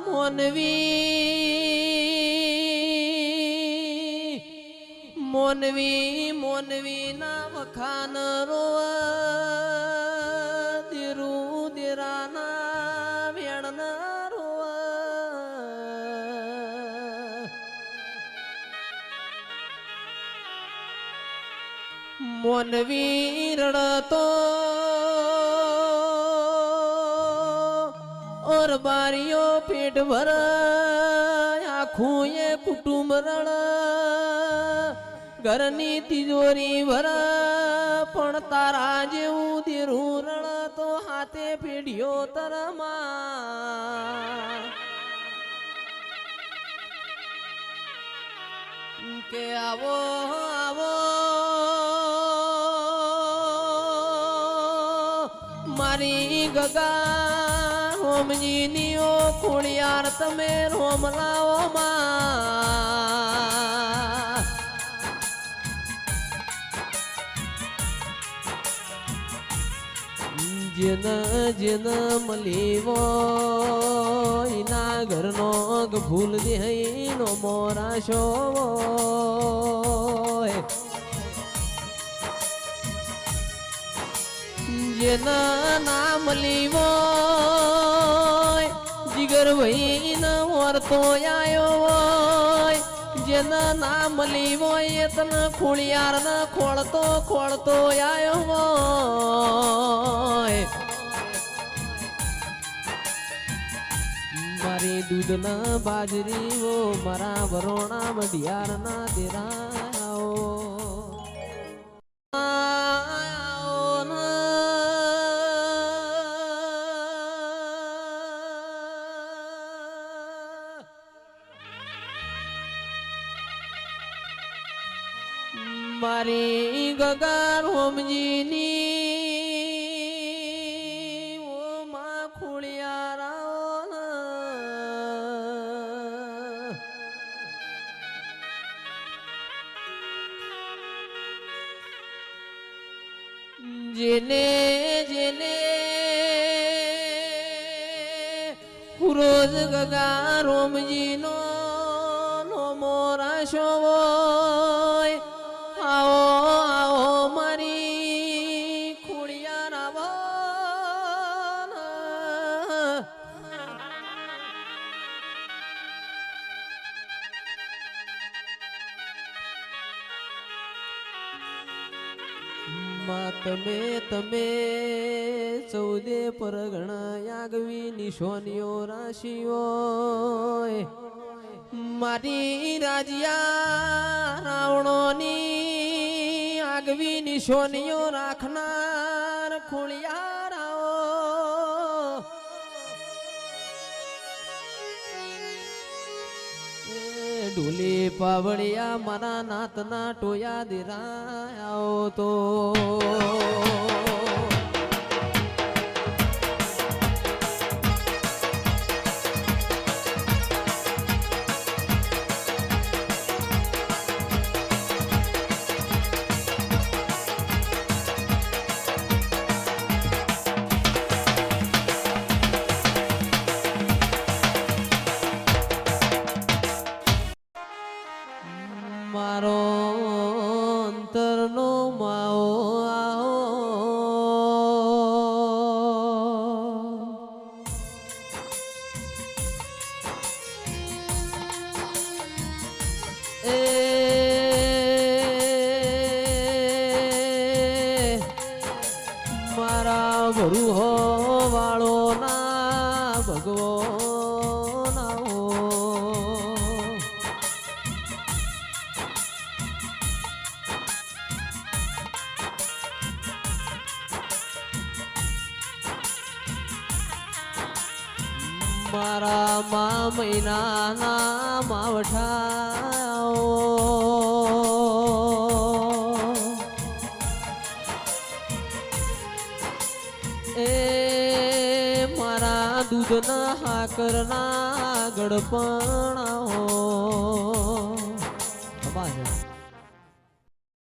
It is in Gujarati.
મોનવી મોનવી મોનવી ના વખાન રોવા દેરું દેરાના વેણ રોવા. મોનવી રડતો બારીઓ પેટ ભર આખું એ કુટુંબ રણ. ઘરની તિજોરી ભર, પણ તારા જેવું ધીરું રણ તો હાથે પેઢીઓ તરમા. કે આવો આવો. મારી ગગા રોમજીની ઓ ખોડિયાર તમે રોમ લાવો માં. જેન જેન મલીવો, એના ઘરનો ભૂલ દેહનો મોરાશો જેન નામ લીવો જીગર વહીન વર્તો આયો હોય. જેના નામ લીવો એ તન ખોળિયાર ન ખોળતો ખોળતો આયો હોય. મારી દૂધના બાજરીઓ મારા વરોણા મઢિયાર ના મારી ગગા રોમજીની ઓ માં ખોળિયારા જેને જેને રોજ ગગા રોમજીનો નો મોરાશો હોય માં તમે તમે ચૌદે પરગણા યાગવી નિશોનીઓ રાશિઓ મારી રાજ્યા રાવણોની આગવી નિશોનીઓ રાખનાર ઢોલી પાવળિયા મારા નાતના ટોયા દેરાયો તો. મારો અંતરનો માઓ આવો. ભરુ હો મારા મા મહિનાના માવઠાઓ એ મારા દૂધના હાકરના ગડપણાઓ